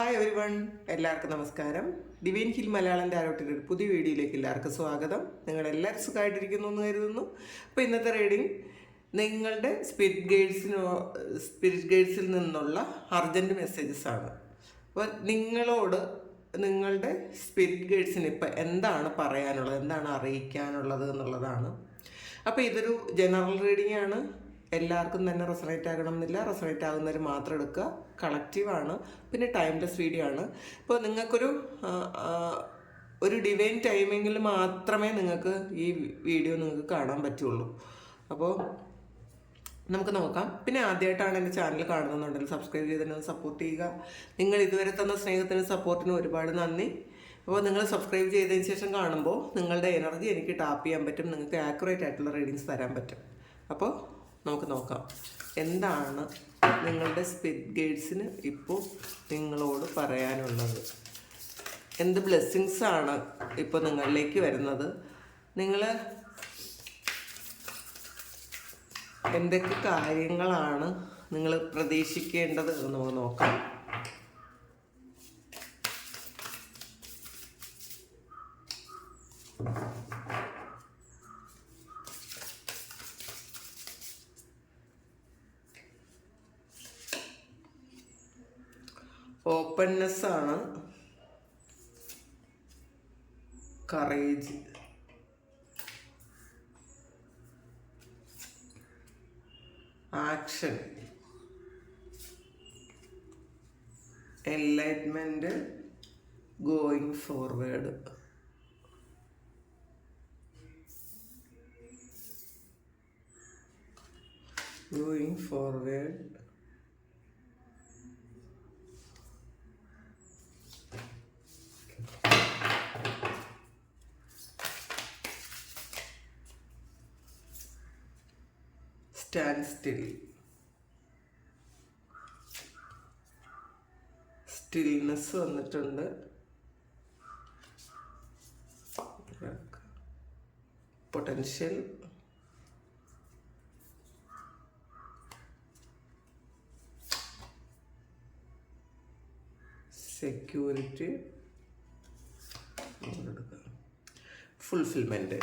Hi every one എല്ലാവർക്കും നമസ്കാരം. Divine hill Malayalam ടാരോട്ടിന്റെ ഒരു പുതിയ വീഡിയോയിലേക്ക് എല്ലാവർക്കും സ്വാഗതം. നിങ്ങൾ എല്ലാവരും സുഖമായിട്ടിരിക്കുന്നു എന്ന് കരുതുന്നു. അപ്പോൾ ഇന്നത്തെ റീഡിംഗ് നിങ്ങളുടെ സ്പിരിറ്റ് ഗൈഡ്സിനോ സ്പിരിറ്റ് ഗൈഡ്സിൽ നിന്നുള്ള അർജന്റ് മെസ്സേജസ് ആണ്. അപ്പോൾ നിങ്ങളോട് നിങ്ങളുടെ സ്പിരിറ്റ് ഗൈഡ്സിന് ഇപ്പോൾ എന്താണ് പറയാനുള്ളത്? എന്താണ് അറിയിക്കാനുള്ളത് എന്നുള്ളതാണ്. അപ്പോൾ ഇതൊരു ജനറൽ റീഡിംഗ് ആണ്. എല്ലാവർക്കും തന്നെ റെസണേറ്റ് ആകണമെന്നില്ല റെസണേറ്റ് ആകുന്നവർ മാത്രം എടുക്കുക. കളക്റ്റീവാണ് പിന്നെ ടൈംലെസ് വീഡിയോ ആണ്. ഇപ്പോൾ നിങ്ങൾക്കൊരു ഒരു ഡിവൈൻ ടൈമിങ്ങിൽ മാത്രമേ നിങ്ങൾക്ക് ഈ വീഡിയോ നിങ്ങൾക്ക് കാണാൻ പറ്റുള്ളൂ. അപ്പോൾ നമുക്ക് നോക്കാം. പിന്നെ ആദ്യമായിട്ടാണ് എന്റെ ചാനൽ കാണുന്നുണ്ടെങ്കിൽ സബ്സ്ക്രൈബ് ചെയ്തിട്ട് സപ്പോർട്ട് ചെയ്യുക. നിങ്ങൾ ഇതുവരെ തന്ന സ്നേഹത്തിനും സപ്പോർട്ടിനും ഒരുപാട് നന്ദി. അപ്പോൾ നിങ്ങൾ സബ്സ്ക്രൈബ് ചെയ്തതിന് ശേഷം കാണുമ്പോൾ നിങ്ങളുടെ എനർജി എനിക്ക് ടാപ്പ് ചെയ്യാൻ പറ്റും. നിങ്ങൾക്ക് ആക്യുറേറ്റ് ആയിട്ടുള്ള റീഡിങ്സ് തരാൻ പറ്റും. അപ്പോൾ നമുക്ക് നോക്കാം. എന്താണ് നിങ്ങളുടെ സ്പിരിറ്റ് ഗൈഡ്സിന് ഇപ്പോൾ നിങ്ങളോട് പറയാനുള്ളത്. എന്ത് ബ്ലെസ്സിങ്സ് ആണ് ഇപ്പോൾ നിങ്ങളിലേക്ക് വരുന്നത്? നിങ്ങൾ എന്തൊക്കെ കാര്യങ്ങളാണ് നിങ്ങൾ പ്രതീക്ഷിക്കേണ്ടത് എന്ന് നോക്കാം. ഓപ്പൺനെസ് ആണ് courage. Action. Enlightenment going forward. Going forward. Stand still stillness വന്നിട്ടുണ്ട്. പൊട്ടൻഷ്യൽ സെക്യൂരിറ്റി ഫുൾഫിൽമെന്റ്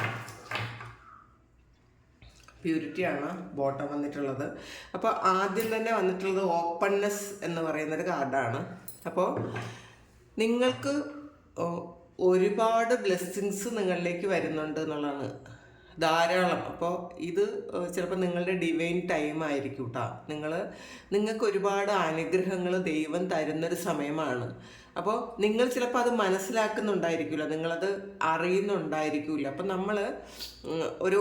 പ്യൂരിറ്റി ആണ് ബോട്ടം വന്നിട്ടുള്ളത്. അപ്പോൾ ആദ്യം തന്നെ വന്നിട്ടുള്ളത് ഓപ്പൺനെസ് എന്ന് പറയുന്നൊരു കാർഡാണ് അപ്പോൾ നിങ്ങൾക്ക് ഒരുപാട് ബ്ലെസ്സിങ്സ് നിങ്ങളിലേക്ക് വരുന്നുണ്ട് എന്നുള്ളതാണ്. ധാരാളം. അപ്പോൾ ഇത് ചിലപ്പോൾ നിങ്ങളുടെ ഡിവൈൻ ടൈം ആയിരിക്കും കേട്ടോ നിങ്ങൾ നിങ്ങൾക്ക് ഒരുപാട് അനുഗ്രഹങ്ങൾ ദൈവം തരുന്നൊരു സമയമാണ്. അപ്പോൾ നിങ്ങൾ ചിലപ്പോൾ അത് മനസ്സിലാക്കുന്നുണ്ടായിരിക്കില്ല നിങ്ങളത് അറിയുന്നുണ്ടായിരിക്കില്ല അപ്പം നമ്മൾ ഒരു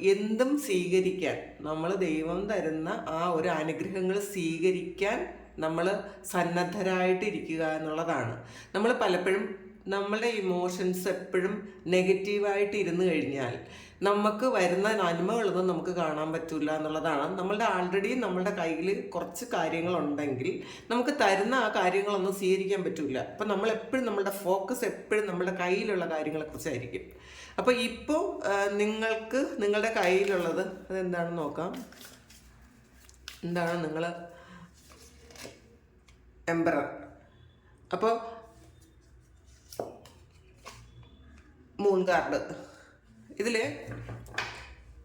എന്തും സ്വീകരിക്കാൻ നമ്മൾ ദൈവം തരുന്ന ആ ഒരു അനുഗ്രഹങ്ങൾ സ്വീകരിക്കാൻ നമ്മൾ സന്നദ്ധരായിട്ടിരിക്കുക എന്നുള്ളതാണ്. നമ്മൾ പലപ്പോഴും നമ്മളുടെ ഇമോഷൻസ് എപ്പോഴും നെഗറ്റീവായിട്ട് ഇരുന്ന് കഴിഞ്ഞാൽ നമുക്ക് വരുന്ന നന്മകളൊന്നും നമുക്ക് കാണാൻ പറ്റില്ല എന്നുള്ളതാണ്. നമ്മളുടെ ആൾറെഡി നമ്മളുടെ കയ്യിൽ കുറച്ച് കാര്യങ്ങളുണ്ടെങ്കിൽ നമുക്ക് തരുന്ന ആ കാര്യങ്ങളൊന്നും സ്വീകരിക്കാൻ പറ്റില്ല അപ്പം നമ്മൾ എപ്പോഴും നമ്മളുടെ ഫോക്കസ് എപ്പോഴും നമ്മുടെ കയ്യിലുള്ള കാര്യങ്ങളെക്കുറിച്ചായിരിക്കും. അപ്പോൾ ഇപ്പോൾ നിങ്ങൾക്ക് നിങ്ങളുടെ കയ്യിലുള്ളത് അതെന്താണെന്ന് നോക്കാം. എന്താണ് നിങ്ങൾ എംബറർ അപ്പോൾ മൂൺ കാർഡ് ഇതിൽ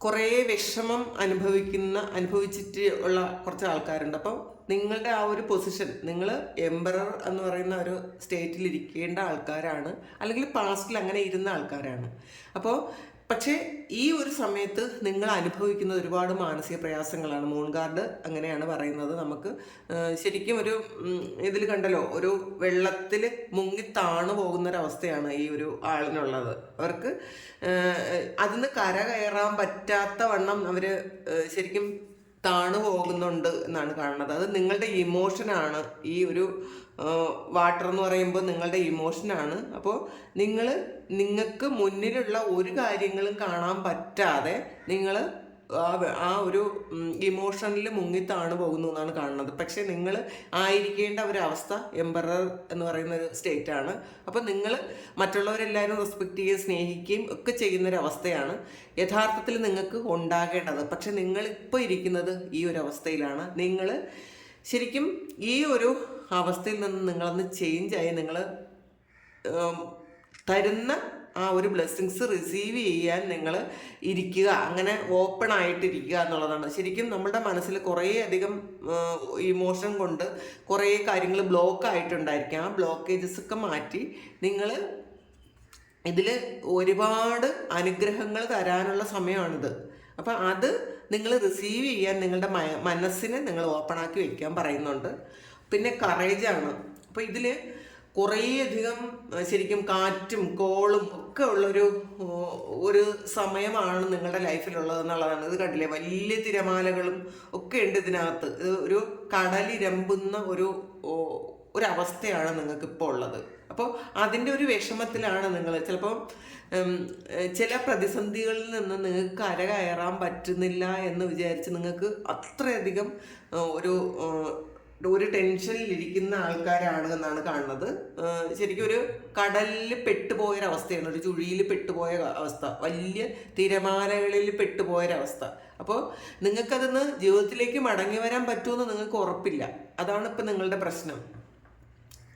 കുറേ വിഷമം അനുഭവിക്കുന്ന അനുഭവിച്ചിട്ട് ഉള്ള കുറച്ച് ആൾക്കാരുണ്ട്. അപ്പം നിങ്ങളുടെ ആ ഒരു പൊസിഷൻ നിങ്ങൾ എംബറർ എന്ന് പറയുന്ന ഒരു സ്റ്റേറ്റിൽ ഇരിക്കേണ്ട ആൾക്കാരാണ് അല്ലെങ്കിൽ പാസ്റ്റിൽ അങ്ങനെ ഇരുന്ന ആൾക്കാരാണ്. അപ്പോൾ പക്ഷേ ഈ ഒരു സമയത്ത് നിങ്ങൾ അനുഭവിക്കുന്ന ഒരുപാട് മാനസിക പ്രയാസങ്ങളാണ്. മൂൺ ഗാർഡ് അങ്ങനെയാണ് പറയുന്നത്. നമുക്ക് ശരിക്കും ഒരു ഇതിൽ കണ്ടല്ലോ ഒരു വെള്ളത്തിൽ മുങ്ങി താണു പോകുന്നൊരവസ്ഥയാണ് ഈ ഒരു ആളിനുള്ളത്. അവർക്ക് അതിന് കര കയറാൻ പറ്റാത്ത വണ്ണം അവർ ശരിക്കും താണു പോകുന്നുണ്ട് എന്നാണ് കാണുന്നത്. അത് നിങ്ങളുടെ ഇമോഷനാണ് ഈ ഒരു വാട്ടർ എന്ന് പറയുമ്പോൾ നിങ്ങളുടെ ഇമോഷനാണ് അപ്പോൾ നിങ്ങൾ നിങ്ങൾക്ക് മുന്നിലുള്ള ഒരു കാര്യങ്ങളും കാണാൻ പറ്റാതെ നിങ്ങൾ ആ ഒരു ഇമോഷനിൽ മുങ്ങിത്താണ് പോകുന്നു എന്നാണ് കാണുന്നത്. പക്ഷെ നിങ്ങൾ ആയിരിക്കേണ്ട ഒരു അവസ്ഥ എംബറർ എന്ന് പറയുന്ന ഒരു സ്റ്റേറ്റ് ആണ്. അപ്പം നിങ്ങൾ മറ്റുള്ളവരെല്ലാവരും റെസ്പെക്റ്റ് ചെയ്യുകയും സ്നേഹിക്കുകയും ഒക്കെ ചെയ്യുന്ന ഒരു അവസ്ഥയാണ് യഥാർത്ഥത്തിൽ നിങ്ങൾക്ക് ഉണ്ടാകേണ്ടത്. പക്ഷെ നിങ്ങൾ ഇപ്പോൾ ഇരിക്കുന്നത് ഈ ഒരു അവസ്ഥയിലാണ്. നിങ്ങൾ ശരിക്കും ഈ ഒരു അവസ്ഥയിൽ നിന്ന് നിങ്ങളൊന്ന് ആയി നിങ്ങൾ തരുന്ന ആ ഒരു ബ്ലെസ്സിങ്സ് റിസീവ് ചെയ്യാൻ നിങ്ങൾ ഇരിക്കുക അങ്ങനെ ഓപ്പൺ ആയിട്ടിരിക്കുക എന്നുള്ളതാണ്. ശരിക്കും നമ്മുടെ മനസ്സിൽ കുറേ അധികം ഇമോഷൻ കൊണ്ട് കുറേ കാര്യങ്ങൾ ബ്ലോക്ക് ആയിട്ടുണ്ടായിരിക്കും. ആ ബ്ലോക്കേജസ് ഒക്കെ മാറ്റി നിങ്ങൾ ഇതിൽ ഒരുപാട് അനുഗ്രഹങ്ങൾ തരാനുള്ള സമയമാണിത്. അപ്പം അത് നിങ്ങൾ റിസീവ് ചെയ്യാൻ നിങ്ങളുടെ മനസ്സിനെ നിങ്ങൾ ഓപ്പൺ ആക്കി വെക്കാൻ പറയുന്നുണ്ട്. പിന്നെ കറേജാണ് അപ്പോൾ ഇതിൽ കുറേയധികം ശരിക്കും കാറ്റും കോളും ഒക്കെ ഉള്ളൊരു ഒരു സമയമാണ് നിങ്ങളുടെ ലൈഫിലുള്ളത് എന്നുള്ളതാണ്. ഇത് കണ്ടില്ലേ? വലിയ തിരമാലകളും ഒക്കെ ഉണ്ട് ഇതിനകത്ത്. ഇത് ഒരു കടലിരമ്പുന്ന ഒരു ഒരവസ്ഥയാണ് നിങ്ങൾക്ക് ഇപ്പോൾ ഉള്ളത്. അപ്പോൾ അതിന്റെ ഒരു വിഷമത്തിലാണ് നിങ്ങൾ. ചിലപ്പോൾ ചില പ്രതിസന്ധികളിൽ നിന്ന് നിങ്ങൾക്ക് കരകയറാൻ പറ്റുന്നില്ല എന്ന് വിചാരിച്ച് നിങ്ങൾക്ക് അത്രയധികം ഒരു ഒരു ടെൻഷനിൽ ഇരിക്കുന്ന ആൾക്കാരാണ് എന്നാണ് കാണുന്നത്. ശരിക്കും ഒരു കടലിൽ പെട്ടുപോയൊരവസ്ഥയാണ് ഒരു ചുഴിയിൽ പെട്ടുപോയ അവസ്ഥ വലിയ തിരമാലകളിൽ പെട്ടുപോയൊരവസ്ഥ. അപ്പോൾ നിങ്ങൾക്കതിന്ന് ജീവിതത്തിലേക്ക് മടങ്ങി വരാൻ പറ്റുമെന്ന് നിങ്ങൾക്ക് ഉറപ്പില്ല. അതാണ് ഇപ്പം നിങ്ങളുടെ പ്രശ്നം.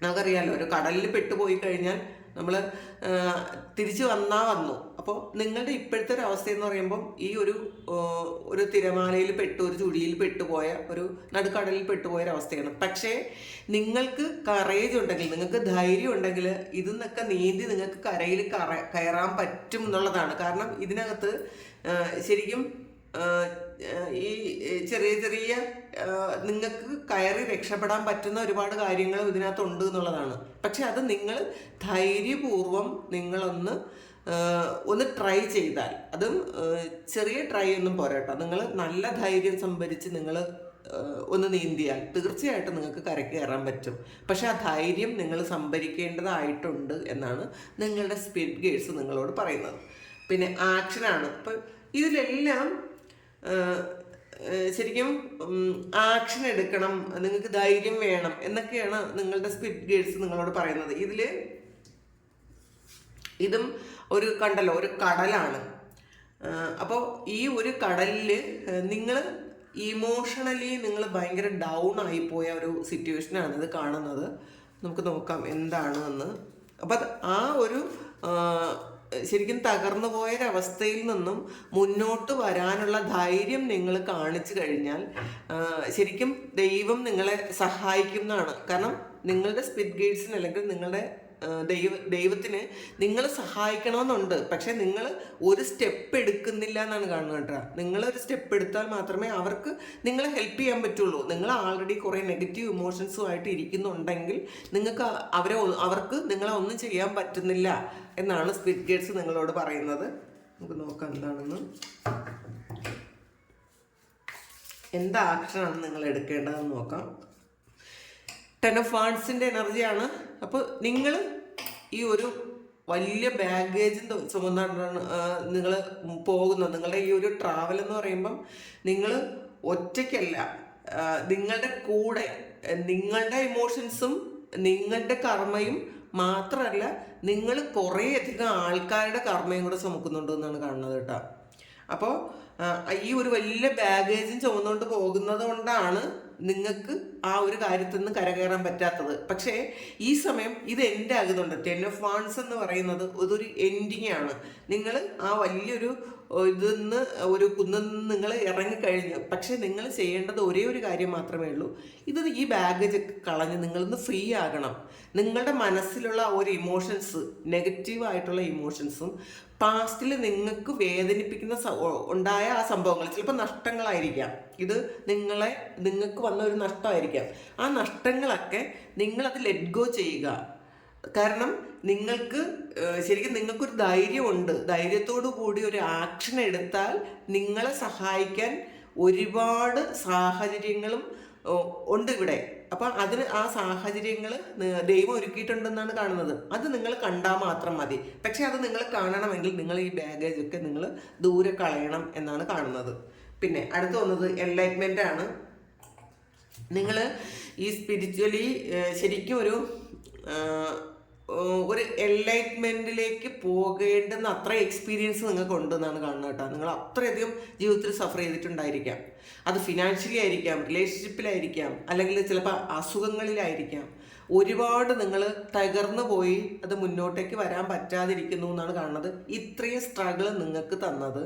നമുക്കറിയാലോ ഒരു കടലിൽ പെട്ടുപോയി കഴിഞ്ഞാൽ നമ്മൾ തിരിച്ചു വന്നാ വന്നു. അപ്പോൾ നിങ്ങളുടെ ഇപ്പോഴത്തെ ഒരു അവസ്ഥ എന്ന് പറയുമ്പം ഈ ഒരു ഒരു തിരമാലയിൽ പെട്ടു ഒരു ചുഴിയിൽ പെട്ടുപോയ ഒരു നടുക്കടലിൽ പെട്ടുപോയ ഒരു അവസ്ഥയാണ്. പക്ഷേ നിങ്ങൾക്ക് കറേജ് ഉണ്ടെങ്കിൽ നിങ്ങൾക്ക് ധൈര്യം ഉണ്ടെങ്കിൽ ഇതിന്നൊക്കെ നീന്തി നിങ്ങൾക്ക് കരയിൽ കറ കയറാൻ പറ്റും എന്നുള്ളതാണ്. കാരണം ഇതിനകത്ത് ശരിക്കും ഈ ചെറിയ ചെറിയ നിങ്ങൾക്ക് കയറി രക്ഷപ്പെടാൻ പറ്റുന്ന ഒരുപാട് കാര്യങ്ങൾ ഇതിനകത്തുണ്ട് എന്നുള്ളതാണ്. പക്ഷെ അത് നിങ്ങൾ ധൈര്യപൂർവം നിങ്ങളൊന്ന് ഒന്ന് ട്രൈ ചെയ്താൽ. അതും ചെറിയ ട്രൈ ഒന്നും പോരാട്ടോ നിങ്ങൾ നല്ല ധൈര്യം സംഭരിച്ച് നിങ്ങൾ ഒന്ന് നീന്തിയാൽ തീർച്ചയായിട്ടും നിങ്ങൾക്ക് കരയ്ക്ക് കയറാൻ പറ്റും. പക്ഷെ ആ ധൈര്യം നിങ്ങൾ സംഭരിക്കേണ്ടതായിട്ടുണ്ട് എന്നാണ് നിങ്ങളുടെ സ്പീഡ് ഗേഴ്സ് നിങ്ങളോട് പറയുന്നത്. പിന്നെ ആക്ഷനാണ് ഇപ്പം ഇതിലെല്ലാം ശരിക്കും ആക്ഷൻ എടുക്കണം നിങ്ങൾക്ക് ധൈര്യം വേണം എന്നൊക്കെയാണ് നിങ്ങളുടെ സ്പിരിറ്റ് ഗേഴ്സ് നിങ്ങളോട് പറയുന്നത്. ഇതിൽ ഇതും ഒരു കണ്ടല്ലോ ഒരു കടലാണ്. അപ്പോൾ ഈ ഒരു കടലിൽ നിങ്ങൾ ഇമോഷണലി നിങ്ങൾ ഭയങ്കര ഡൗൺ ആയിപ്പോയ ഒരു സിറ്റുവേഷനാണ് ഇത് കാണുന്നത്. നമുക്ക് നോക്കാം എന്താണ് എന്ന് അപ്പം ആ ഒരു ശരിക്കും തകർന്നു പോയൊരവസ്ഥയിൽ നിന്നും മുന്നോട്ട് വരാനുള്ള ധൈര്യം നിങ്ങൾ കാണിച്ചു കഴിഞ്ഞാൽ ശരിക്കും ദൈവം നിങ്ങളെ സഹായിക്കുന്നതാണ്. കാരണം നിങ്ങളുടെ സ്പിറ്റ് ഗേറ്റ്സിന് അല്ലെങ്കിൽ നിങ്ങളുടെ ദൈവ ദൈവത്തിന് നിങ്ങൾ സഹായിക്കണമെന്നുണ്ട്. പക്ഷെ നിങ്ങൾ ഒരു സ്റ്റെപ്പ് എടുക്കുന്നില്ല എന്നാണ് കാണുന്നത് കേട്ടോ. നിങ്ങൾ ഒരു സ്റ്റെപ്പ് എടുത്താൽ മാത്രമേ അവർക്ക് നിങ്ങളെ ഹെൽപ്പ് ചെയ്യാൻ പറ്റുള്ളൂ. നിങ്ങൾ ആൾറെഡി കുറേ നെഗറ്റീവ് ഇമോഷൻസുമായിട്ട് ഇരിക്കുന്നുണ്ടെങ്കിൽ നിങ്ങൾക്ക് അവരെ അവർക്ക് നിങ്ങളെ ഒന്നും ചെയ്യാൻ പറ്റുന്നില്ല എന്നാണ് സ്പിരിറ്റ് ഗേറ്റ്സ് നിങ്ങളോട് പറയുന്നത്. നമുക്ക് നോക്കാം എന്താണെന്ന്. എന്ത് ആക്ഷനാണ് നിങ്ങൾ എടുക്കേണ്ടതെന്ന് നോക്കാം. ടെൻ ഓഫ് വാൺസിന്റെ എനർജിയാണ് അപ്പോൾ നിങ്ങൾ ഈ ഒരു വലിയ ബാഗേജ് ചുമന്നാണ് നിങ്ങൾ പോകുന്നത് നിങ്ങളുടെ ഈ ഒരു ട്രാവൽ എന്ന് പറയുമ്പം നിങ്ങൾ ഒറ്റയ്ക്കല്ല നിങ്ങളുടെ കൂടെ നിങ്ങളുടെ ഇമോഷൻസും നിങ്ങളുടെ കർമ്മയും മാത്രമല്ല നിങ്ങൾ കുറേയധികം ആൾക്കാരുടെ കർമ്മയും കൂടെ ചുമക്കുന്നുണ്ട് എന്നാണ് കാണുന്നത് കേട്ടോ. അപ്പോൾ ഈ ഒരു വലിയ ബാഗേജും ചുമന്നുകൊണ്ട് പോകുന്നത് കൊണ്ടാണ് നിങ്ങൾക്ക് ആ ഒരു കാര്യത്തിൽ നിന്ന് കരകയറാൻ പറ്റാത്തത്. പക്ഷേ ഈ സമയം ഇത് എന്റെ ആകുന്നുണ്ട് ടെൻ ഓഫ് വാൺസ് എന്ന് പറയുന്നത് ഇതൊരു എൻഡിങ് ആണ്. നിങ്ങൾ ആ വലിയൊരു ഇതിൽ നിന്ന് ഒരു കുന്നിൽ നിന്ന് നിങ്ങൾ ഇറങ്ങിക്കഴിഞ്ഞു പക്ഷേ നിങ്ങൾ ചെയ്യേണ്ടത് ഒരേ ഒരു കാര്യം മാത്രമേ ഉള്ളൂ. ഇത് ഈ ബാഗേജ് കളഞ്ഞ് നിങ്ങളൊന്ന് ഫ്രീ ആകണം. നിങ്ങളുടെ മനസ്സിലുള്ള ഒരു ഇമോഷൻസ് നെഗറ്റീവ് ആയിട്ടുള്ള ഇമോഷൻസും പാസ്റ്റിൽ നിങ്ങൾക്ക് വേദനിപ്പിക്കുന്ന ഉണ്ടായ ആ സംഭവങ്ങൾ ചിലപ്പോൾ നഷ്ടങ്ങളായിരിക്കാം. ഇത് നിങ്ങളെ നിങ്ങൾക്ക് വന്ന ഒരു നഷ്ടമായിരിക്കാം. ആ നഷ്ടങ്ങളൊക്കെ നിങ്ങളത് ലെറ്റ് ഗോ ചെയ്യുക. കാരണം നിങ്ങൾക്ക് ശരിക്കും നിങ്ങൾക്കൊരു ധൈര്യമുണ്ട്. ധൈര്യത്തോടു കൂടി ഒരു ആക്ഷൻ എടുത്താൽ നിങ്ങളെ സഹായിക്കാൻ ഒരുപാട് സാഹചര്യങ്ങളും ഉണ്ട് ഇവിടെ. അപ്പം അതിന് ആ സാഹചര്യങ്ങൾ ദൈവം ഒരുക്കിയിട്ടുണ്ടെന്നാണ് കാണുന്നത്. അത് നിങ്ങൾ കണ്ടാൽ മാത്രം മതി. പക്ഷെ അത് നിങ്ങൾ കാണണമെങ്കിൽ നിങ്ങൾ ഈ ബാഗേജ് ഒക്കെ നിങ്ങൾ ദൂരെ കളയണം എന്നാണ് കാണുന്നത്. പിന്നെ അടുത്ത് വന്നത് എൻലൈറ്റ്മെന്റ് ആണ്. നിങ്ങൾ ഈ സ്പിരിച്വലി ശരിക്കും ഒരു ഒരു എൻലൈറ്റ്മെന്റിലേക്ക് പോകേണ്ടുന്ന അത്ര എക്സ്പീരിയൻസ് നിങ്ങൾക്ക് ഉണ്ടെന്നാണ് കാണുന്നത് കേട്ടോ. നിങ്ങൾ അത്രയധികം ജീവിതത്തിൽ സഫർ ചെയ്തിട്ടുണ്ടായിരിക്കാം. അത് ഫിനാൻഷ്യലി ആയിരിക്കാം റിലേഷൻഷിപ്പിലായിരിക്കാം അല്ലെങ്കിൽ ചിലപ്പോൾ അസുഖങ്ങളിലായിരിക്കാം. ഒരുപാട് നിങ്ങൾ തകർന്നു പോയി അത് മുന്നോട്ടേക്ക് വരാൻ പറ്റാതിരിക്കുന്നു എന്നാണ് കാണുന്നത്. ഇത്രയും സ്ട്രഗിൾ നിങ്ങൾക്ക് തന്നത്.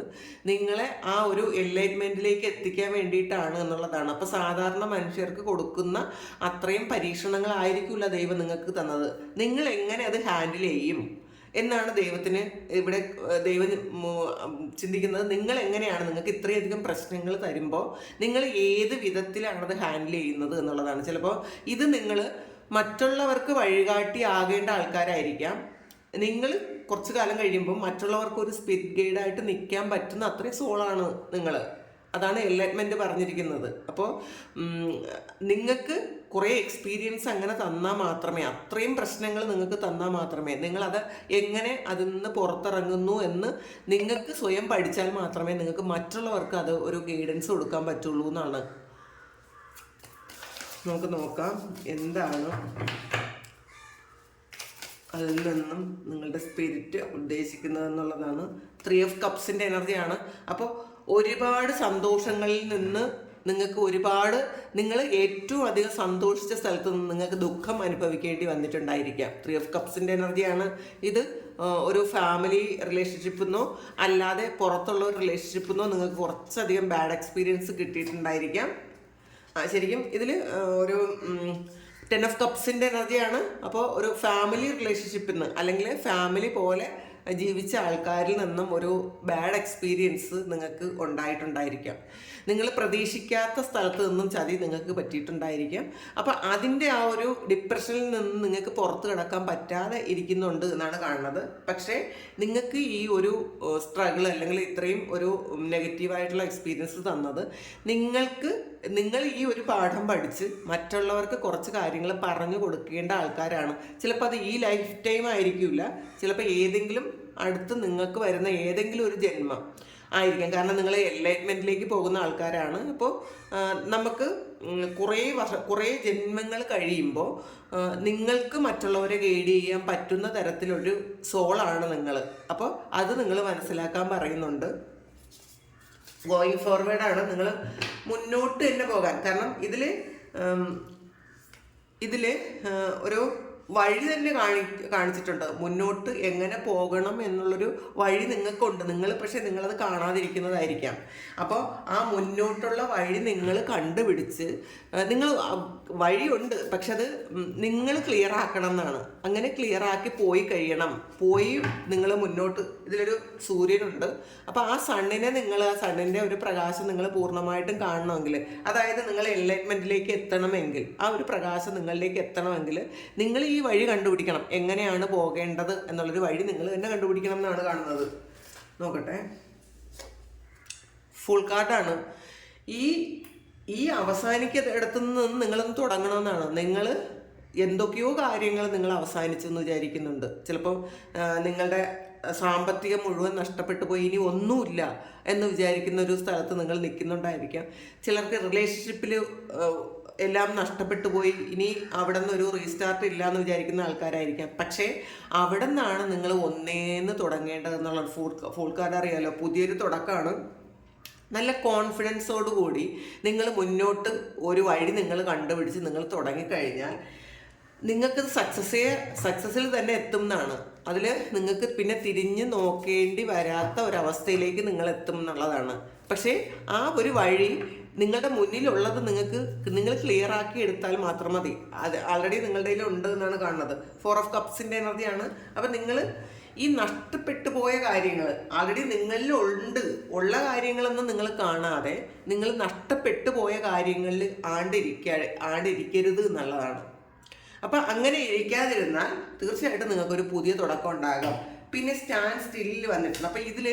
നിങ്ങളെ ആ ഒരു എൻലൈൻമെന്റിലേക്ക് എത്തിക്കാൻ വേണ്ടിയിട്ടാണ് എന്നുള്ളതാണ്. അപ്പോൾ സാധാരണ മനുഷ്യർക്ക് കൊടുക്കുന്ന അത്രയും പരീക്ഷണങ്ങളായിരിക്കില്ല ദൈവം നിങ്ങൾക്ക് തന്നത്. നിങ്ങൾ എങ്ങനെ അത് ഹാൻഡിൽ ചെയ്യും? എന്നാണ് ദൈവത്തിന് ഇവിടെ ദൈവം ചിന്തിക്കുന്നത്. നിങ്ങൾ എങ്ങനെയാണ് നിങ്ങൾക്ക് ഇത്രയധികം പ്രശ്നങ്ങൾ തരുമ്പോൾ നിങ്ങൾ ഏത് വിധത്തിലാണ് അത് ഹാൻഡിൽ ചെയ്യുന്നത് എന്നുള്ളതാണ്. ചിലപ്പോൾ ഇത് നിങ്ങൾ മറ്റുള്ളവർക്ക് വഴികാട്ടി ആകേണ്ട ആൾക്കാരായിരിക്കാം. നിങ്ങൾ കുറച്ച് കാലം കഴിയുമ്പോൾ മറ്റുള്ളവർക്ക് ഒരു സ്പിരിറ്റ് ഗൈഡായിട്ട് നിൽക്കാൻ പറ്റുന്ന അത്രയും സോളാണ് നിങ്ങൾ അതാണ് എൻലൈറ്റ്മെന്റ് പറഞ്ഞിരിക്കുന്നത്. അപ്പോൾ നിങ്ങൾക്ക് കുറേ എക്സ്പീരിയൻസ് അങ്ങനെ തന്നാൽ മാത്രമേ അത്രയും പ്രശ്നങ്ങൾ നിങ്ങൾക്ക് തന്നാൽ മാത്രമേ നിങ്ങളത് എങ്ങനെ അതിൽ നിന്ന് പുറത്തിറങ്ങുന്നു എന്ന് നിങ്ങൾക്ക് സ്വയം പഠിച്ചാൽ മാത്രമേ നിങ്ങൾക്ക് മറ്റുള്ളവർക്ക് അത് ഒരു ഗൈഡൻസ് കൊടുക്കാൻ പറ്റുള്ളൂ എന്നാണ് നമുക്ക് നോക്കാം എന്താണ് അതിൽ നിന്നും നിങ്ങളുടെ സ്പിരിറ്റ് ഉദ്ദേശിക്കുന്നത് എന്നുള്ളതാണ്. ത്രീ ഓഫ് കപ്സിന്റെ എനർജിയാണ് അപ്പോൾ ഒരുപാട് സന്തോഷങ്ങളിൽ നിന്ന് നിങ്ങൾക്ക് ഒരുപാട് നിങ്ങൾ ഏറ്റവും അധികം സന്തോഷിച്ച സ്ഥലത്ത് നിന്ന് നിങ്ങൾക്ക് ദുഃഖം അനുഭവിക്കേണ്ടി വന്നിട്ടുണ്ടായിരിക്കാം. ത്രീ ഓഫ് കപ്സിന്റെ എനർജിയാണ് ഇത് ഒരു ഫാമിലി റിലേഷൻഷിപ്പിൽ നിന്നോ അല്ലാതെ പുറത്തുള്ള ഒരു റിലേഷൻഷിപ്പിൽ നിന്നോ നിങ്ങൾക്ക് കുറച്ചധികം ബാഡ് എക്സ്പീരിയൻസ് കിട്ടിയിട്ടുണ്ടായിരിക്കാം. ശരിക്കും ഇതിൽ ഒരു ടെൻ ഓഫ് കപ്സിന്റെ എനർജിയാണ്. അപ്പോൾ ഒരു ഫാമിലി റിലേഷൻഷിപ്പിൽ നിന്ന് അല്ലെങ്കിൽ ഫാമിലി പോലെ ജീവിച്ച ആൾക്കാരിൽ നിന്നും ഒരു ബാഡ് എക്സ്പീരിയൻസ് നിങ്ങൾക്ക് ഉണ്ടായിട്ടുണ്ടായിരിക്കാം. നിങ്ങൾ പ്രതീക്ഷിക്കാത്ത സ്ഥലത്ത് നിന്നും ചതി നിങ്ങൾക്ക് പറ്റിയിട്ടുണ്ടായിരിക്കാം. അപ്പോൾ അതിന്റെ ആ ഒരു ഡിപ്രഷനിൽ നിന്ന് നിങ്ങൾക്ക് പുറത്ത് കിടക്കാൻ പറ്റാതെ ഇരിക്കുന്നുണ്ട് എന്നാണ് കാണുന്നത്. പക്ഷേ നിങ്ങൾക്ക് ഈ ഒരു സ്ട്രഗിൾ അല്ലെങ്കിൽ ഇത്രയും ഒരു നെഗറ്റീവായിട്ടുള്ള എക്സ്പീരിയൻസ് തന്നത് നിങ്ങൾക്ക് നിങ്ങൾ ഈ ഒരു പാഠം പഠിച്ച് മറ്റുള്ളവർക്ക് കുറച്ച് കാര്യങ്ങൾ പറഞ്ഞു കൊടുക്കേണ്ട ആൾക്കാരാണ്. ചിലപ്പോൾ അത് ഈ ലൈഫ് ടൈം ആയിരിക്കില്ല ചിലപ്പോൾ ഏതെങ്കിലും അടുത്ത് നിങ്ങൾക്ക് വരുന്ന ഏതെങ്കിലും ഒരു ജന്മം. ആയിരിക്കാം. കാരണം നിങ്ങൾ എൻലൈറ്റ്മെന്റിലേക്ക് പോകുന്ന ആൾക്കാരാണ്. അപ്പോൾ നമുക്ക് കുറേ വർഷം കുറേ ജന്മങ്ങൾ കഴിയുമ്പോൾ നിങ്ങൾക്ക് മറ്റുള്ളവരെ ഗൈഡ് ചെയ്യാൻ പറ്റുന്ന തരത്തിലൊരു സോളാണ് നിങ്ങൾ അപ്പോൾ അത് നിങ്ങൾ മനസ്സിലാക്കാൻ പറയുന്നുണ്ട്. ഗോയിങ് ഫോർവേഡാണ് നിങ്ങൾ മുന്നോട്ട് തന്നെ പോകാൻ. കാരണം ഇതിൽ ഇതിൽ ഒരു വഴി തന്നെ കാണി കാണിച്ചിട്ടുണ്ട്. മുന്നോട്ട് എങ്ങനെ പോകണം എന്നുള്ളൊരു വഴി നിങ്ങൾക്കുണ്ട്. നിങ്ങൾ പക്ഷെ നിങ്ങളത് കാണാതിരിക്കുന്നതായിരിക്കാം. അപ്പോൾ ആ മുന്നോട്ടുള്ള വഴി നിങ്ങൾ കണ്ടുപിടിച്ച് നിങ്ങൾ വഴിയുണ്ട് പക്ഷെ അത് നിങ്ങൾ ക്ലിയർ ആക്കണം എന്നാണ്. അങ്ങനെ ക്ലിയർ ആക്കി പോയി കഴിയണം. പോയി നിങ്ങൾ മുന്നോട്ട് ഇതിലൊരു സൂര്യനുണ്ട്. അപ്പോൾ ആ സണ്ണിനെ നിങ്ങൾ ആ സണ്ണിന്റെ ഒരു പ്രകാശം നിങ്ങൾ പൂർണമായിട്ടും കാണണമെങ്കിൽ അതായത് നിങ്ങൾ എൻലൈറ്റ്മെന്റിലേക്ക് എത്തണമെങ്കിൽ ആ ഒരു പ്രകാശം നിങ്ങളിലേക്ക് എത്തണമെങ്കിൽ നിങ്ങൾ ഈ വഴി കണ്ടുപിടിക്കണം. എങ്ങനെയാണ് പോകേണ്ടത് എന്നുള്ളൊരു വഴി നിങ്ങൾ തന്നെ കണ്ടുപിടിക്കണം എന്നാണ് കാണുന്നത്. നോക്കട്ടെ. ഫുൾ കാർഡാണ് ഈ ഈ അവസാനിക്കടത്തു നിന്ന് നിങ്ങളൊന്ന് തുടങ്ങണമെന്നാണ് നിങ്ങൾ എന്തൊക്കെയോ കാര്യങ്ങൾ നിങ്ങൾ അവസാനിച്ചു എന്ന് വിചാരിക്കുന്നുണ്ട് ചിലപ്പോൾ നിങ്ങളുടെ സാമ്പത്തികം മുഴുവൻ നഷ്ടപ്പെട്ടു പോയി ഇനി ഒന്നുമില്ല എന്ന് വിചാരിക്കുന്ന ഒരു സ്ഥലത്ത് നിങ്ങൾ നിൽക്കുന്നുണ്ടായിരിക്കാം. ചിലർക്ക് റിലേഷൻഷിപ്പിൽ എല്ലാം നഷ്ടപ്പെട്ടു പോയി ഇനി അവിടെ നിന്ന് ഒരു റീസ്റ്റാർട്ട് ഇല്ല എന്ന് വിചാരിക്കുന്ന ആൾക്കാരായിരിക്കാം. പക്ഷേ അവിടെ നിന്നാണ് നിങ്ങൾ ഒന്നേന്ന് തുടങ്ങേണ്ടതെന്നുള്ള ഫുൾ ഫുൾ കാർഡ് അറിയാലോ പുതിയൊരു തുടക്കമാണ്. നല്ല കോൺഫിഡൻസോടുകൂടി നിങ്ങൾ മുന്നോട്ട് ഒരു വഴി നിങ്ങൾ കണ്ടുപിടിച്ച് നിങ്ങൾ തുടങ്ങിക്കഴിഞ്ഞാൽ നിങ്ങൾക്ക് സക്സസ്സേ സക്സസ്സിൽ തന്നെ എത്തും എന്നാണ്. അതിൽ നിങ്ങൾക്ക് പിന്നെ തിരിഞ്ഞ് നോക്കേണ്ടി വരാത്ത ഒരവസ്ഥയിലേക്ക് നിങ്ങൾ എത്തും എന്നുള്ളതാണ്. പക്ഷേ ആ ഒരു വഴി നിങ്ങളുടെ മുന്നിലുള്ളത് നിങ്ങൾക്ക് നിങ്ങൾ ക്ലിയർ ആക്കി എടുത്താൽ മാത്രം മതി. അത് ആൾറെഡി നിങ്ങളുടെ കയ്യിൽ ഉണ്ട് എന്നാണ് കാണുന്നത്. ഫോർ ഓഫ് കപ്സിന്റെ എനർജിയാണ്. അപ്പം നിങ്ങൾ ഈ നഷ്ടപ്പെട്ടു പോയ കാര്യങ്ങൾ ആൾറെഡി നിങ്ങളിൽ ഉണ്ട് ഉള്ള കാര്യങ്ങളൊന്നും നിങ്ങൾ കാണാതെ നിങ്ങൾ നഷ്ടപ്പെട്ടു പോയ കാര്യങ്ങളിൽ ആണ്ടിരിക്ക ആണ്ടിരിക്കരുത് എന്നുള്ളതാണ്. അപ്പം അങ്ങനെ ഇരിക്കാതിരുന്നാൽ തീർച്ചയായിട്ടും നിങ്ങൾക്ക് ഒരു പുതിയ തുടക്കം ഉണ്ടാകാം. പിന്നെ സ്റ്റാൻഡ് സ്റ്റില്ലിൽ വന്നിട്ടുണ്ട്. അപ്പൊ ഇതിൽ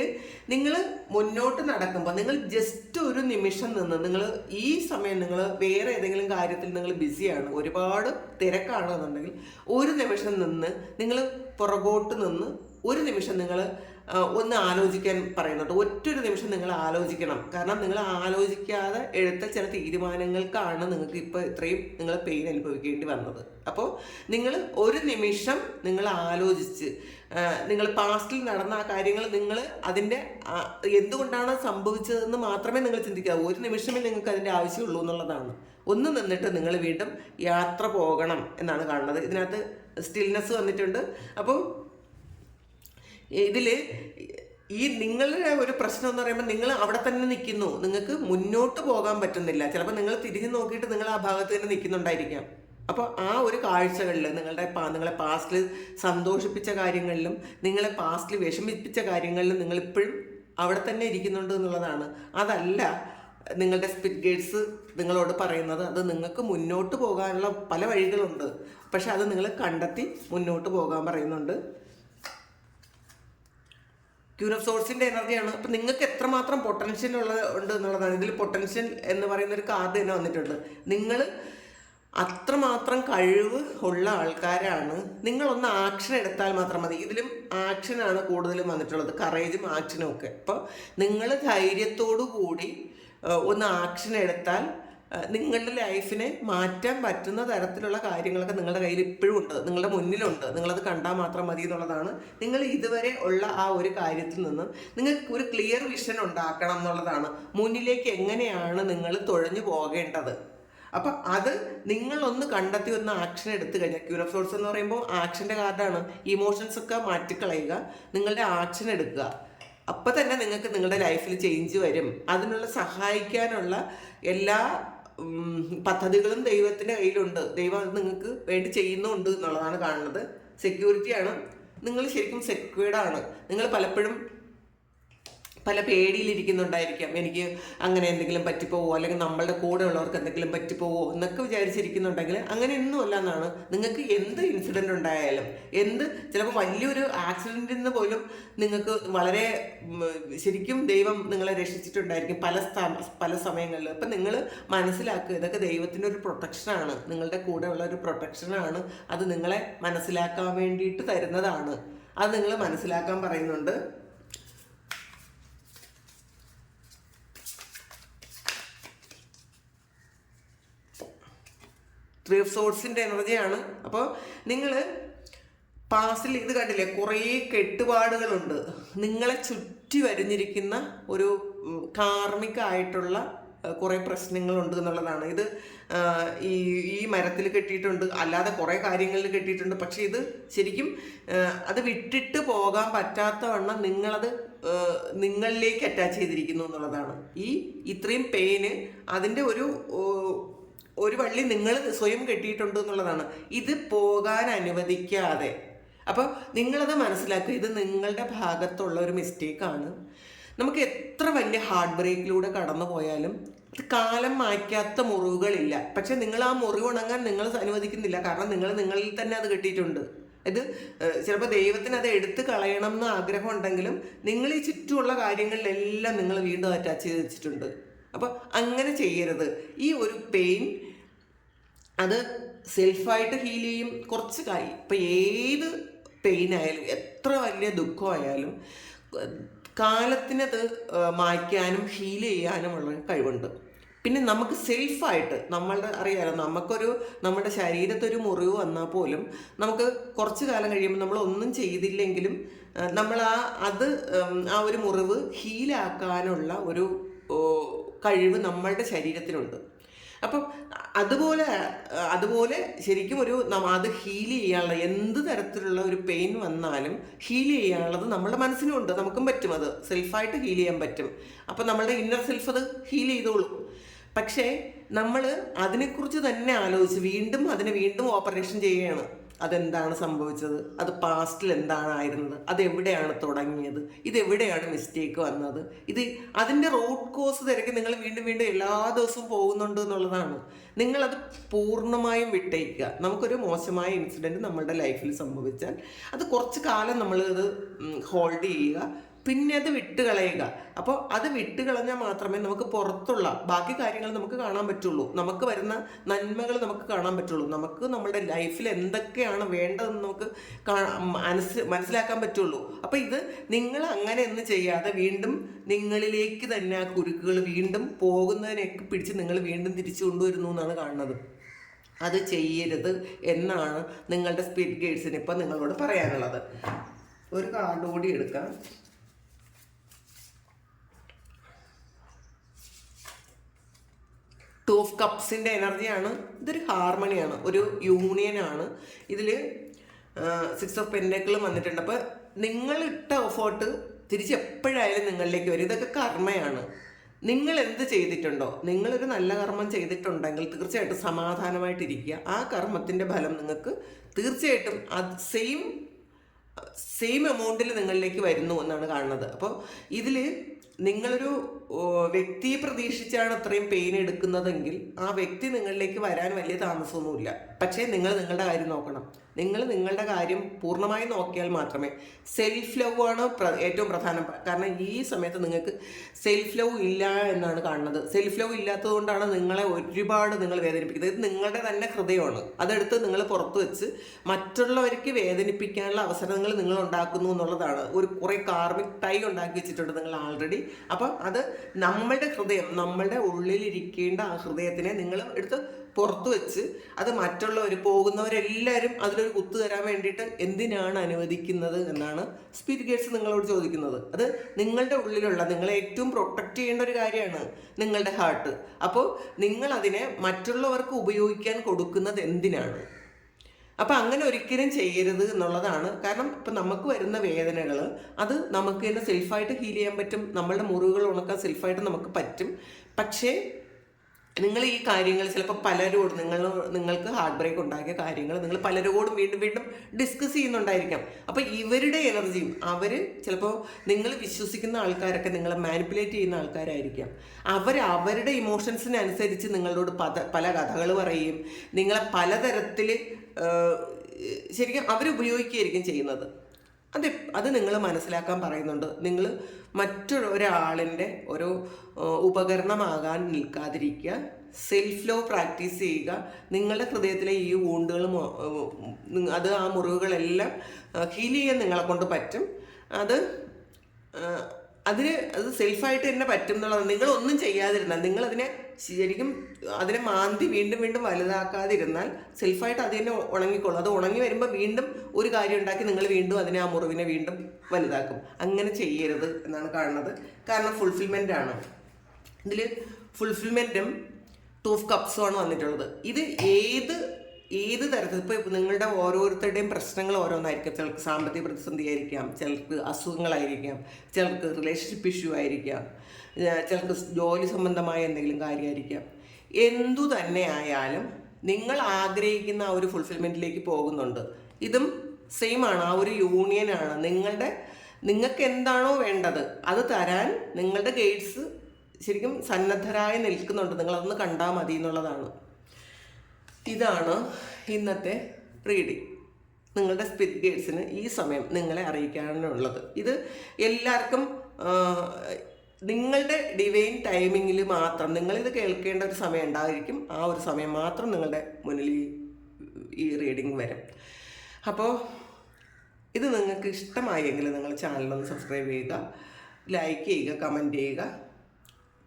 നിങ്ങൾ മുന്നോട്ട് നടക്കുമ്പോൾ നിങ്ങൾ ജസ്റ്റ് ഒരു നിമിഷം നിന്ന് നിങ്ങൾ ഈ സമയം നിങ്ങൾ വേറെ ഏതെങ്കിലും കാര്യത്തിൽ നിങ്ങൾ ബിസിയാണ് ഒരുപാട് തിരക്കാണെന്നുണ്ടെങ്കിൽ ഒരു നിമിഷം നിന്ന് നിങ്ങൾ പുറകോട്ട് നിന്ന് ഒരു നിമിഷം നിങ്ങൾ ഒന്ന് ആലോചിക്കാൻ പറയുന്നുണ്ട്. ഒറ്റൊരു നിമിഷം നിങ്ങൾ ആലോചിക്കണം. കാരണം നിങ്ങൾ ആലോചിക്കാതെ എടുത്ത ചില തീരുമാനങ്ങൾക്കാണ് നിങ്ങൾക്ക് ഇപ്പോൾ ഇത്രയും നിങ്ങൾ പെയിൻ അനുഭവിക്കേണ്ടി വന്നത്. അപ്പോൾ നിങ്ങൾ ഒരു നിമിഷം നിങ്ങൾ ആലോചിച്ച് നിങ്ങൾ പാസ്റ്റിൽ നടന്ന ആ കാര്യങ്ങൾ നിങ്ങൾ അതിന്റെ എന്തുകൊണ്ടാണ് സംഭവിച്ചതെന്ന് മാത്രമേ നിങ്ങൾ ചിന്തിക്കാവൂ. ഒരു നിമിഷമേ നിങ്ങൾക്ക് അതിന്റെ ആവശ്യമുള്ളൂ എന്നുള്ളതാണ്. ഒന്ന് നിന്നിട്ട് നിങ്ങൾ വീണ്ടും യാത്ര പോകണം എന്നാണ് കാണുന്നത്. ഇതിനകത്ത് സ്റ്റിൽനെസ് വന്നിട്ടുണ്ട്. അപ്പോൾ ഇതിൽ ഈ നിങ്ങളുടെ ഒരു പ്രശ്നം എന്ന് പറയുമ്പോൾ നിങ്ങൾ അവിടെ തന്നെ നിൽക്കുന്നു. നിങ്ങൾക്ക് മുന്നോട്ട് പോകാൻ പറ്റുന്നില്ല. ചിലപ്പോൾ നിങ്ങൾ തിരിഞ്ഞു നോക്കിയിട്ട് നിങ്ങൾ ആ ഭാഗത്ത് തന്നെ നിൽക്കുന്നുണ്ടായിരിക്കാം. അപ്പോൾ ആ ഒരു കാഴ്ചകളിൽ നിങ്ങളുടെ നിങ്ങളെ പാസ്റ്റിൽ സന്തോഷിപ്പിച്ച കാര്യങ്ങളിലും നിങ്ങളെ പാസ്റ്റിൽ വിഷമിപ്പിച്ച കാര്യങ്ങളിലും നിങ്ങൾ ഇപ്പോഴും അവിടെ തന്നെ ഇരിക്കുന്നുണ്ട് എന്നുള്ളതാണ്. അതല്ല നിങ്ങളുടെ സ്പിറ്റ് ഗേറ്റ്സ് നിങ്ങളോട് പറയുന്നത്. അത് നിങ്ങൾക്ക് മുന്നോട്ട് പോകാനുള്ള പല വഴികളുണ്ട്. പക്ഷെ അത് നിങ്ങൾ കണ്ടെത്തി മുന്നോട്ട് പോകാൻ പറയുന്നുണ്ട്. ക്യൂൻ ഓഫ് സോഴ്സിന്റെ എനർജിയാണ്. അപ്പം നിങ്ങൾക്ക് എത്രമാത്രം പൊട്ടൻഷ്യൽ ഉള്ള ഉണ്ട് എന്നുള്ളതാണ്. ഇതിൽ പൊട്ടൻഷ്യൽ എന്ന് പറയുന്ന ഒരു കാർഡ് തന്നെ വന്നിട്ടുണ്ട്. നിങ്ങൾ അത്രമാത്രം കഴിവ് ഉള്ള ആൾക്കാരാണ്. നിങ്ങളൊന്ന് ആക്ഷൻ എടുത്താൽ മാത്രം മതി. ഇതിലും ആക്ഷനാണ് കൂടുതലും വന്നിട്ടുള്ളത്. കറേജും ആക്ഷനും ഒക്കെ. അപ്പോൾ നിങ്ങൾ ധൈര്യത്തോടു കൂടി ഒന്ന് ആക്ഷൻ എടുത്താൽ നിങ്ങളുടെ ലൈഫിനെ മാറ്റാൻ പറ്റുന്ന തരത്തിലുള്ള കാര്യങ്ങളൊക്കെ നിങ്ങളുടെ കയ്യിൽ ഇപ്പോഴും ഉണ്ട്. നിങ്ങളുടെ മുന്നിലുണ്ട്. നിങ്ങളത് കണ്ടാൽ മാത്രം മതി എന്നുള്ളതാണ് നിങ്ങൾ ഇതുവരെ ഉള്ള ആ ഒരു കാര്യത്തിൽ നിന്ന് നിങ്ങൾക്ക് ഒരു ക്ലിയർ വിഷൻ ഉണ്ടാക്കണം എന്നുള്ളതാണ്. മുന്നിലേക്ക് എങ്ങനെയാണ് നിങ്ങൾ തുഴഞ്ഞു പോകേണ്ടത്? അപ്പം അത് നിങ്ങളൊന്ന് കണ്ടെത്തി ഒന്ന് ആക്ഷൻ എടുത്തു കഴിഞ്ഞാൽ ക്യൂർ ഓഫ് സോൾസ് എന്ന് പറയുമ്പോൾ ആക്ഷന്റെ കാർഡാണ് ഇമോഷൻസ് ഒക്കെ മാറ്റിക്കളയുക നിങ്ങളുടെ ആക്ഷൻ എടുക്കുക. അപ്പം തന്നെ നിങ്ങൾക്ക് നിങ്ങളുടെ ലൈഫിൽ ചേഞ്ച് വരും. അതിനുള്ള സഹായിക്കാനുള്ള എല്ലാ പദ്ധതികളും ദൈവത്തിന്റെ കയ്യിലുണ്ട്. ദൈവം അത് നിങ്ങൾക്ക് വേണ്ടി ചെയ്യുന്നുണ്ട് എന്നുള്ളതാണ് കാണുന്നത്. സെക്യൂരിറ്റിയാണ് നിങ്ങൾ ശരിക്കും സെക്യൂർഡ് ആണ്. നിങ്ങൾ പലപ്പോഴും പല പേടിയിലിരിക്കുന്നുണ്ടായിരിക്കാം. എനിക്ക് അങ്ങനെ എന്തെങ്കിലും പറ്റിപ്പോവോ? അല്ലെങ്കിൽ നമ്മളുടെ കൂടെ ഉള്ളവർക്ക് എന്തെങ്കിലും പറ്റിപ്പോവോ? എന്നൊക്കെ വിചാരിച്ചിരിക്കുന്നുണ്ടെങ്കിൽ അങ്ങനെയൊന്നും അല്ല എന്നാണ്. നിങ്ങൾക്ക് എന്ത് ഇൻസിഡന്റ് ഉണ്ടായാലും എന്ത് ചിലപ്പോൾ വലിയൊരു ആക്സിഡന്റിൽ നിന്ന് പോലും നിങ്ങൾക്ക് വളരെ ശരിക്കും ദൈവം നിങ്ങളെ രക്ഷിച്ചിട്ടുണ്ടായിരിക്കും പല പല സമയങ്ങളിൽ അപ്പം നിങ്ങൾ മനസ്സിലാക്കുക ഇതൊക്കെ ദൈവത്തിന്റെ ഒരു പ്രൊട്ടക്ഷനാണ് നിങ്ങളുടെ കൂടെ ഉള്ള ഒരു പ്രൊട്ടക്ഷനാണ് അത് നിങ്ങളെ മനസ്സിലാക്കാൻ വേണ്ടിയിട്ട് തരുന്നതാണ്. അത് നിങ്ങൾ മനസ്സിലാക്കാൻ പറയുന്നുണ്ട്. ത്രീ ഓഫ് സോഴ്സിന്റെ എനർജിയാണ് അപ്പോൾ നിങ്ങൾ പാസ്റ്റിൽ ഇത് കണ്ടില്ലേ? കുറേ കെട്ടുപാടുകളുണ്ട്. നിങ്ങളെ ചുറ്റി വരിഞ്ഞിരിക്കുന്ന ഒരു കാർമ്മികമായിട്ടുള്ള കുറേ പ്രശ്നങ്ങളുണ്ട് എന്നുള്ളതാണ്. ഇത് ഈ ഈ മരത്തിൽ കെട്ടിയിട്ടുണ്ട്. അല്ലാതെ കുറേ കാര്യങ്ങളിൽ കെട്ടിയിട്ടുണ്ട്. പക്ഷേ ഇത് ശരിക്കും അത് വിട്ടിട്ട് പോകാൻ പറ്റാത്ത വണ്ണം നിങ്ങളത് നിങ്ങളിലേക്ക് അറ്റാച്ച് ചെയ്തിരിക്കുന്നു എന്നുള്ളതാണ്. ഈ ഇത്രയും പെയിന് അതിന്റെ ഒരു ഒരു വള്ളി നിങ്ങൾ സ്വയം കെട്ടിയിട്ടുണ്ട് എന്നുള്ളതാണ് ഇത് പോകാൻ അനുവദിക്കാതെ. അപ്പോൾ നിങ്ങളത് മനസ്സിലാക്കുക ഇത് നിങ്ങളുടെ ഭാഗത്തുള്ള ഒരു മിസ്റ്റേക്കാണ് നമുക്ക് എത്ര വലിയ ഹാർട്ട് ബ്രേക്കിലൂടെ കടന്നു പോയാലും കാലം മായ്ക്കാത്ത മുറിവുകളില്ല. പക്ഷെ നിങ്ങൾ ആ മുറിവ് ഉണങ്ങാൻ നിങ്ങൾ അനുവദിക്കുന്നില്ല. കാരണം നിങ്ങൾ നിങ്ങളിൽ തന്നെ അത് കിട്ടിയിട്ടുണ്ട്. ഇത് ചിലപ്പോൾ ദൈവത്തിന് അത് എടുത്തു കളയണം എന്ന് ആഗ്രഹം ഉണ്ടെങ്കിലും നിങ്ങൾ ഈ ചുറ്റുമുള്ള കാര്യങ്ങളിലെല്ലാം നിങ്ങൾ വീണ്ടും അറ്റാച്ച് ചെയ്ത് വെച്ചിട്ടുണ്ട്. അപ്പോൾ അങ്ങനെ ചെയ്യരുത്. ഈ ഒരു പെയിൻ അത് സെൽഫായിട്ട് ഹീൽ ചെയ്യും കുറച്ച് കാര്യം. ഇപ്പം ഏത് പെയിൻ ആയാലും എത്ര വലിയ ദുഃഖമായാലും കാലത്തിനത് മായ്ക്കാനും ഹീൽ ചെയ്യാനുമുള്ള കഴിവുണ്ട്. പിന്നെ നമുക്ക് സേഫായിട്ട് നമ്മളുടെ അറിയാലോ നമുക്കൊരു നമ്മുടെ ശരീരത്തൊരു മുറിവ് വന്നാൽ പോലും നമുക്ക് കുറച്ച് കാലം കഴിയുമ്പോൾ നമ്മൾ ഒന്നും ചെയ്തില്ലെങ്കിലും നമ്മൾ ആ അത് ആ ഒരു മുറിവ് ഹീലാക്കാനുള്ള ഒരു കഴിവ് നമ്മളുടെ ശരീരത്തിനുണ്ട്. അപ്പം അതുപോലെ അതുപോലെ ശരിക്കും ഒരു അത് ഹീൽ ചെയ്യാനുള്ള എന്ത് തരത്തിലുള്ള ഒരു പെയിൻ വന്നാലും ഹീൽ ചെയ്യാനുള്ളത് നമ്മുടെ മനസ്സിനുണ്ട്. നമുക്കും പറ്റും അത്. സെൽഫായിട്ട് ഹീൽ ചെയ്യാൻ പറ്റും. അപ്പം നമ്മളുടെ ഇന്നർ സെൽഫ് അത് ഹീൽ ചെയ്തോളും. പക്ഷേ നമ്മൾ അതിനെക്കുറിച്ച് തന്നെ ആലോചിച്ച് വീണ്ടും അതിനെ വീണ്ടും ഓപ്പറേഷൻ ചെയ്യുകയാണ്. അതെന്താണ് സംഭവിച്ചത്? അത് പാസ്റ്റിൽ എന്താണ് ആയിരുന്നത്? അത് എവിടെയാണ് തുടങ്ങിയത്? ഇത് എവിടെയാണ് മിസ്റ്റേക്ക് വന്നത്? ഇത് അതിന്റെ റൂട്ട് കോസ് തിരക്കി നിങ്ങൾ വീണ്ടും വീണ്ടും എല്ലാ ദിവസവും പോകുന്നുണ്ട് എന്നുള്ളതാണ്. നിങ്ങളത് പൂർണമായും വിട്ടേക്കുക. നമുക്കൊരു മോശമായ ഇൻസിഡന്റ് നമ്മളുടെ ലൈഫിൽ സംഭവിച്ചാൽ അത് കുറച്ച് കാലം നമ്മൾ ഇത് ഹോൾഡ് ചെയ്യുക. പിന്നെ അത് വിട്ട് കളയുക. അപ്പോൾ അത് വിട്ട് കളഞ്ഞാൽ മാത്രമേ നമുക്ക് പുറത്തുള്ള ബാക്കി കാര്യങ്ങൾ നമുക്ക് കാണാൻ പറ്റുള്ളൂ. നമുക്ക് വരുന്ന നന്മകൾ നമുക്ക് കാണാൻ പറ്റുള്ളൂ. നമുക്ക് നമ്മുടെ ലൈഫിൽ എന്തൊക്കെയാണ് വേണ്ടതെന്ന് നമുക്ക് മനസ്സ് മനസ്സിലാക്കാൻ പറ്റുള്ളൂ. അപ്പോൾ ഇത് നിങ്ങൾ അങ്ങനെ ഒന്നും ചെയ്യാതെ വീണ്ടും നിങ്ങളിലേക്ക് തന്നെ ആ കുരുക്കുകൾ വീണ്ടും പോകുന്നതിനെയൊക്കെ പിടിച്ച് നിങ്ങൾ വീണ്ടും തിരിച്ചു കൊണ്ടുവരുന്നു എന്നാണ് കാണുന്നത്. അത് ചെയ്യരുത് എന്നാണ് നിങ്ങളുടെ സ്പിരിറ്റ് ഗൈഡ്സിന് ഇപ്പം നിങ്ങളോട് പറയാനുള്ളത്. ഒരു കാർഡ് കൂടി എടുക്കാം. ടു ഓഫ് കപ്സിന്റെ എനർജിയാണ് ഇതൊരു ഹാർമണിയാണ് ഒരു യൂണിയനാണ് ഇതിൽ സിക്സ് ഓഫ് പെൻഡക്കിളും വന്നിട്ടുണ്ട്. അപ്പോൾ നിങ്ങളിട്ട തിരിച്ച് എപ്പോഴായാലും നിങ്ങളിലേക്ക് വരും. ഇതൊക്കെ കർമ്മയാണ്. നിങ്ങൾ എന്ത് ചെയ്തിട്ടുണ്ടോ? നിങ്ങളൊരു നല്ല കർമ്മം ചെയ്തിട്ടുണ്ടെങ്കിൽ തീർച്ചയായിട്ടും സമാധാനമായിട്ടിരിക്കുക ആ കർമ്മത്തിന്റെ ഫലം നിങ്ങൾക്ക് തീർച്ചയായിട്ടും അത് സെയിം സെയിം എമൗണ്ടിൽ നിങ്ങളിലേക്ക് വരുന്നു എന്നാണ് കാണുന്നത്. അപ്പോൾ ഇതിൽ നിങ്ങളൊരു വ്യക്തിയെ പ്രതീക്ഷിച്ചാണ് അത്രയും പെയിൻ എടുക്കുന്നതെങ്കിൽ ആ വ്യക്തി നിങ്ങളിലേക്ക് വരാൻ വലിയ താമസമൊന്നുമില്ല. പക്ഷേ നിങ്ങൾ നിങ്ങളുടെ കാര്യം നോക്കണം. നിങ്ങൾ നിങ്ങളുടെ കാര്യം പൂർണമായി നോക്കിയാൽ മാത്രമേ സെൽഫ് ലവ് ആണ് ഏറ്റവും പ്രധാനം. കാരണം ഈ സമയത്ത് നിങ്ങൾക്ക് സെൽഫ് ലവ് ഇല്ല എന്നാണ് കാണുന്നത്. സെൽഫ് ലവ് ഇല്ലാത്തത് കൊണ്ടാണ് നിങ്ങളെ ഒരുപാട് നിങ്ങൾ വേദനിപ്പിക്കുന്നത്. ഇത് നിങ്ങളുടെ തന്നെ ഹൃദയമാണ്. അതെടുത്ത് നിങ്ങൾ പുറത്ത് വെച്ച് മറ്റുള്ളവർക്ക് വേദനിപ്പിക്കാനുള്ള അവസരങ്ങൾ നിങ്ങൾ ഉണ്ടാക്കുന്നു എന്നുള്ളതാണ്. ഒരു കുറേ കാർമിക് ടൈ ഉണ്ടാക്കി വെച്ചിട്ടുണ്ട് നിങ്ങൾ ആൾറെഡി അപ്പം അത് നമ്മളുടെ ഹൃദയം നമ്മളുടെ ഉള്ളിലിരിക്കേണ്ട ആ ഹൃദയത്തിനെ നിങ്ങൾ എടുത്ത് പുറത്തു വെച്ച് അത് മറ്റുള്ളവർ പോകുന്നവരെല്ലാവരും അതിലൊരു കുത്തു തരാൻ വേണ്ടിയിട്ട് എന്തിനാണ് അനുവദിക്കുന്നത് എന്നാണ് സ്പിരിറ്റ് ഗേറ്റ്സ് നിങ്ങളോട് ചോദിക്കുന്നത്. അത് നിങ്ങളുടെ ഉള്ളിലുള്ള നിങ്ങളെ ഏറ്റവും പ്രൊട്ടക്റ്റ് ചെയ്യേണ്ട ഒരു കാര്യമാണ് നിങ്ങളുടെ ഹാർട്ട് അപ്പോൾ നിങ്ങൾ അതിനെ മറ്റുള്ളവർക്ക് ഉപയോഗിക്കാൻ കൊടുക്കുന്നത് എന്തിനാണ്? അപ്പം അങ്ങനെ ഒരിക്കലും ചെയ്യരുത് എന്നുള്ളതാണ്. കാരണം ഇപ്പം നമുക്ക് വരുന്ന വേദനകൾ അത് നമുക്ക് തന്നെ സെൽഫായിട്ട് ഹീൽ ചെയ്യാൻ പറ്റും. നമ്മളുടെ മുറിവുകൾ ഉണക്കാൻ സെൽഫായിട്ട് നമുക്ക് പറ്റും. പക്ഷേ നിങ്ങൾ ഈ കാര്യങ്ങൾ ചിലപ്പോൾ പലരോടും നിങ്ങൾ നിങ്ങൾക്ക് ഹാർട്ട് ബ്രേക്ക് ഉണ്ടാക്കിയ കാര്യങ്ങൾ നിങ്ങൾ പലരോടും വീണ്ടും വീണ്ടും ഡിസ്കസ് ചെയ്യുന്നുണ്ടായിരിക്കാം. അപ്പോൾ ഇവരുടെ എനർജിയും അവർ ചിലപ്പോൾ നിങ്ങൾ വിശ്വസിക്കുന്ന ആൾക്കാരൊക്കെ നിങ്ങളെ മാനിപ്പുലേറ്റ് ചെയ്യുന്ന ആൾക്കാരായിരിക്കാം. അവർ അവരുടെ ഇമോഷൻസിനനുസരിച്ച് നിങ്ങളോട് പല കഥകൾ പറയും. നിങ്ങളെ പലതരത്തിൽ ശരിക്കും അവർ ഉപയോഗിക്കുകയായിരിക്കും ചെയ്യുന്നത്. അത് അത് നിങ്ങൾ മനസ്സിലാക്കാൻ പറയുന്നുണ്ട്. നിങ്ങൾ മറ്റൊരാളിന്റെ ഒരു ഉപകരണമാകാൻ നിൽക്കാതിരിക്കുക. സെൽഫ് ലോ പ്രാക്ടീസ് ചെയ്യുക. നിങ്ങളുടെ ഹൃദയത്തിലെ ഈ വൂണ്ടുകളും അത് ആ മുറിവുകളെല്ലാം ഹീൽ ചെയ്യാൻ നിങ്ങളെ കൊണ്ട് പറ്റും. അത് അതിന് അത് സെൽഫായിട്ട് തന്നെ പറ്റും എന്നുള്ളത് നിങ്ങളൊന്നും ചെയ്യാതിരുന്നാൽ നിങ്ങളതിനെ ശരിക്കും അതിനെ മാന്തി വീണ്ടും വീണ്ടും വലുതാക്കാതിരുന്നാൽ സെൽഫായിട്ട് അത് തന്നെ ഉണങ്ങിക്കോളും. അത് ഉണങ്ങി വരുമ്പോൾ വീണ്ടും ഒരു കാര്യം ഉണ്ടാക്കി നിങ്ങൾ വീണ്ടും അതിനെ ആ മുറിവിനെ വീണ്ടും വലുതാക്കും. അങ്ങനെ ചെയ്യരുത് എന്നാണ് കാണുന്നത്. കാരണം ഫുൾഫിൽമെന്റ് ആണ്. ഇതിൽ ഫുൾഫിൽമെന്റും ടൂഫ് കപ്സും ആണ് വന്നിട്ടുള്ളത്. ഇത് ഏത് ഏത് തരത്തിൽ? ഇപ്പോൾ നിങ്ങളുടെ ഓരോരുത്തരുടെയും പ്രശ്നങ്ങൾ ഓരോന്നായിരിക്കും. ചിലർക്ക് സാമ്പത്തിക പ്രതിസന്ധി ആയിരിക്കാം ചിലർക്ക് അസുഖങ്ങളായിരിക്കാം ചിലർക്ക് റിലേഷൻഷിപ്പ് ഇഷ്യൂ ആയിരിക്കാം ചിലർക്ക് ജോലി സംബന്ധമായ എന്തെങ്കിലും കാര്യമായിരിക്കാം. എന്തു തന്നെ ആയാലും നിങ്ങൾ ആഗ്രഹിക്കുന്ന ആ ഒരു ഫുൾഫിൽമെന്റിലേക്ക് പോകുന്നുണ്ട്. ഇതും സെയിം ആണ്. ആ ഒരു യൂണിയനാണ് നിങ്ങളുടെ നിങ്ങൾക്ക് എന്താണോ വേണ്ടത് അത് തരാൻ നിങ്ങളുടെ ഗൈഡ്സ് ശരിക്കും സന്നദ്ധരായി നിൽക്കുന്നുണ്ട്. നിങ്ങളതൊന്ന് കണ്ടാൽ മതി എന്നുള്ളതാണ്. ഇതാണ് ഇന്നത്തെ റീഡിങ്. നിങ്ങളുടെ സ്പിരിറ്റ് ഗേഡ്സിന് ഈ സമയം നിങ്ങളെ അറിയിക്കാനുള്ളത്. ഇത് എല്ലാവർക്കും നിങ്ങളുടെ ഡിവൈൻ ടൈമിങ്ങിൽ മാത്രം നിങ്ങളിത് കേൾക്കേണ്ട ഒരു സമയം ഉണ്ടായിരിക്കും. ആ ഒരു സമയം മാത്രം നിങ്ങളുടെ മുന്നിൽ ഈ- റീഡിങ് വരും. അപ്പോൾ ഇത് നിങ്ങൾക്ക് ഇഷ്ടമായെങ്കിൽ നിങ്ങൾ ചാനലൊന്ന് സബ്സ്ക്രൈബ് ചെയ്യുക ലൈക്ക് ചെയ്യുക കമന്റ് ചെയ്യുക.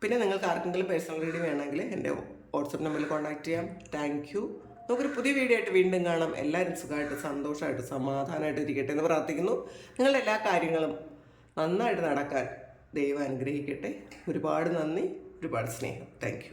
പിന്നെ നിങ്ങൾക്ക് ആർക്കെങ്കിലും പേഴ്സണൽ റീഡിങ് വേണമെങ്കിൽ എന്റെ വാട്സപ്പ് നമ്പറിൽ കോൺടാക്ട് ചെയ്യാം. താങ്ക് യു നമുക്കൊരു പുതിയ വീഡിയോ ആയിട്ട് വീണ്ടും കാണാം. എല്ലാവരും സുഖമായിട്ട് സന്തോഷമായിട്ട് സമാധാനമായിട്ട് ഇരിക്കട്ടെ എന്ന് പ്രാർത്ഥിക്കുന്നു. നിങ്ങളുടെ എല്ലാ കാര്യങ്ങളും നന്നായിട്ട് നടക്കാൻ ദൈവം അനുഗ്രഹിക്കട്ടെ. ഒരുപാട് നന്ദി ഒരുപാട് സ്നേഹം. താങ്ക്